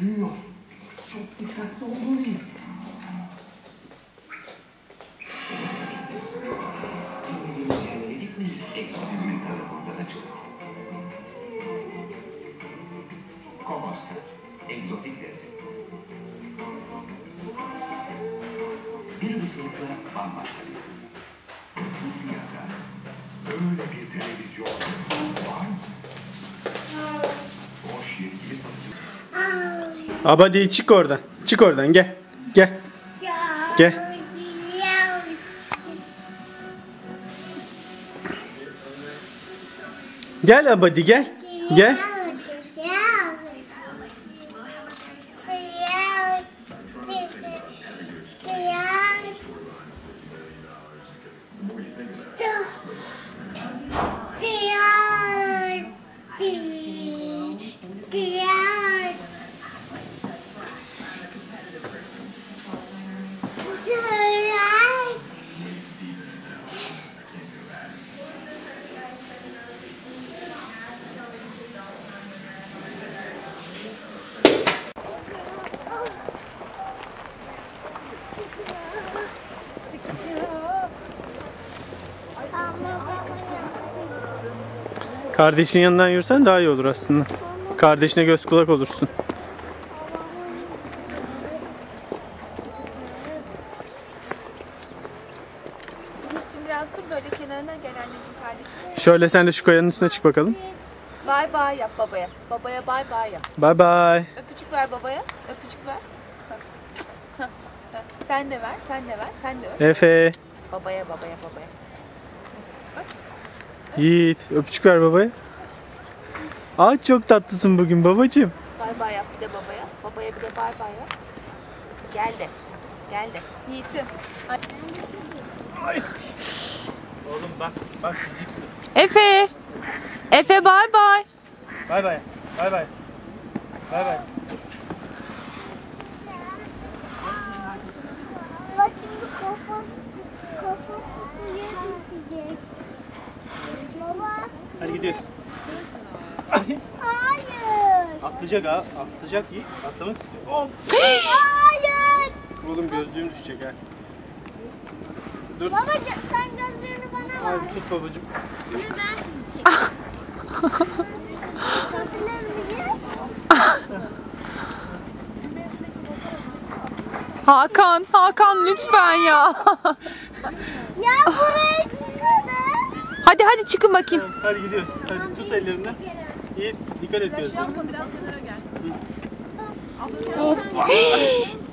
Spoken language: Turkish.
Büyüyor. Çok dikkatli olmalıyız. Bilmediğimiz yerlere gitmeyin. Egzotizmin tarafında da çok. Komosta. Egzotik lezzet. Bir ısırıkla bambaşka bir. Abadi çık oradan. Çık oradan gel. Gel. Gel. Gel Abadi gel. Gel. Kardeşin yanından yürüsen daha iyi olur aslında. Kardeşine göz kulak olursun. Yiğit'cim biraz dur böyle kenarına gel anneciğim kardeşim. Şöyle sen de şu kayanın üstüne çık bakalım. Bay bay yap babaya. Babaya bay bay yap. Bye bye. Öpücük ver babaya. Öpücük ver. Sen de ver, sen de ver, sen de öp. Efe. Babaya, babaya, babaya. Yiğit. Öpücük ver babaya. Aa çok tatlısın bugün babacığım. Bay bay yap bir de babaya. Babaya bir de bay bay yap. Gel de. Gel de. Yiğit'im. Ay. Oğlum bak bak ciciksin. Efe. Efe bay bay. Bay bay. Bay bay. Bay bay. Bak şimdi kafası, kafası suya düşecek. Hadi gidiyoruz. hayır. Atlayacak ha. Atlayacak Yiğit. Atlamak istiyor. Hop. Hayır. Oğlum gözlüğüm düşecek ha. Dur. Baba sen gözlerini bana ver. Hadi tut babacığım. Şimdi ben sizi çekeyim. Hakan, Hakan lütfen ya. Ya buraya. Hadi hadi çıkın bakayım. Hadi gidiyoruz. Hadi tut ellerinden. Yiğit dikkat et gel. Hoppa.